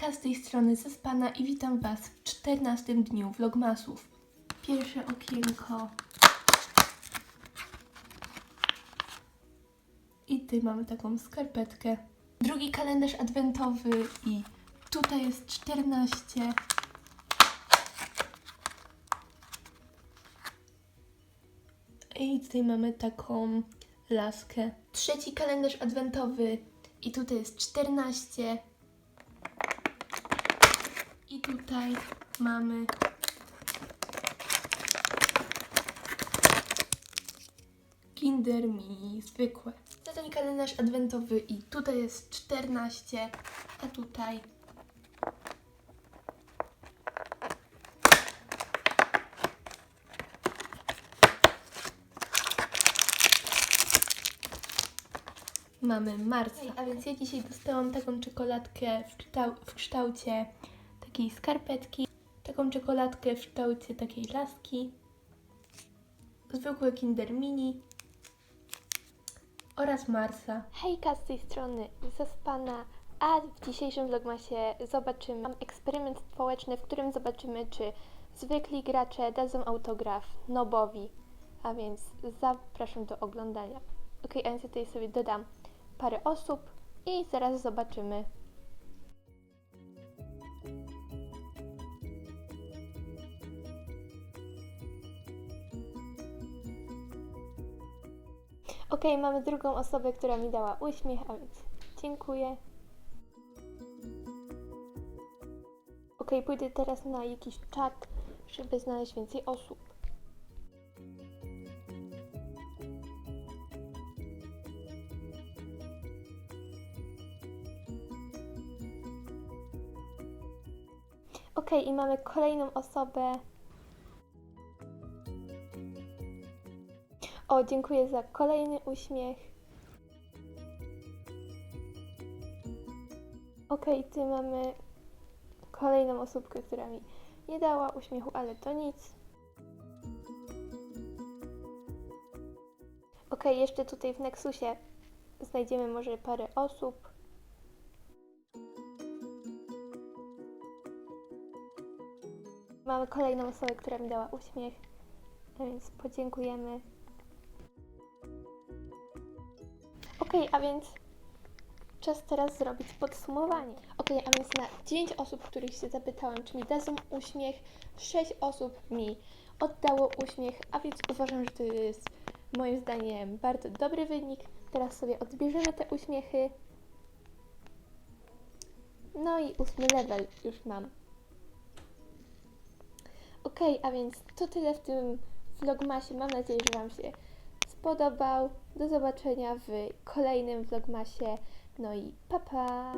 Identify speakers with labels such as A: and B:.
A: Hejka, z tej strony Zaspana i witam Was w 14 dniu vlogmasów. Pierwsze okienko. I tu mamy taką skarpetkę. Drugi kalendarz adwentowy i tutaj jest 14. I tutaj mamy taką laskę. Trzeci kalendarz adwentowy i tutaj jest 14. Tutaj mamy Kinder Mini zwykłe. To ten kalendarz adwentowy i tutaj jest 14, a tutaj mamy marca. A więc ja dzisiaj dostałam taką czekoladkę w, kształ- w kształcie takiej skarpetki, taką czekoladkę w kształcie takiej laski, zwykłe Kinder Mini oraz Marsa.
B: Hejka z tej strony Zaspana, a w dzisiejszym vlogmasie zobaczymy mam eksperyment społeczny, w którym zobaczymy, czy zwykli gracze dadzą autograf Nobowi, a więc zapraszam do oglądania. Ok, a więc ja tutaj sobie dodam parę osób i zaraz zobaczymy. Ok, mamy drugą osobę, która mi dała uśmiech, a więc dziękuję. Ok, pójdę teraz na jakiś czat, żeby znaleźć więcej osób. Ok, i mamy kolejną osobę. O, dziękuję za kolejny uśmiech. Ok, tu mamy kolejną osóbkę, która mi nie dała uśmiechu, ale to nic. Ok, jeszcze tutaj w Nexusie znajdziemy może parę osób. Mamy kolejną osobę, która mi dała uśmiech, więc podziękujemy. Ok, a więc czas teraz zrobić podsumowanie. Ok, a więc na 9 osób, których się zapytałam, czy mi dadzą uśmiech, 6 osób mi oddało uśmiech, a więc uważam, że to jest moim zdaniem bardzo dobry wynik. Teraz sobie odbierzemy te uśmiechy. No i ósmy level już mam. Ok, a więc to tyle w tym vlogmasie. Mam nadzieję, że Wam się spodobał. Do zobaczenia w kolejnym vlogmasie. No i pa pa!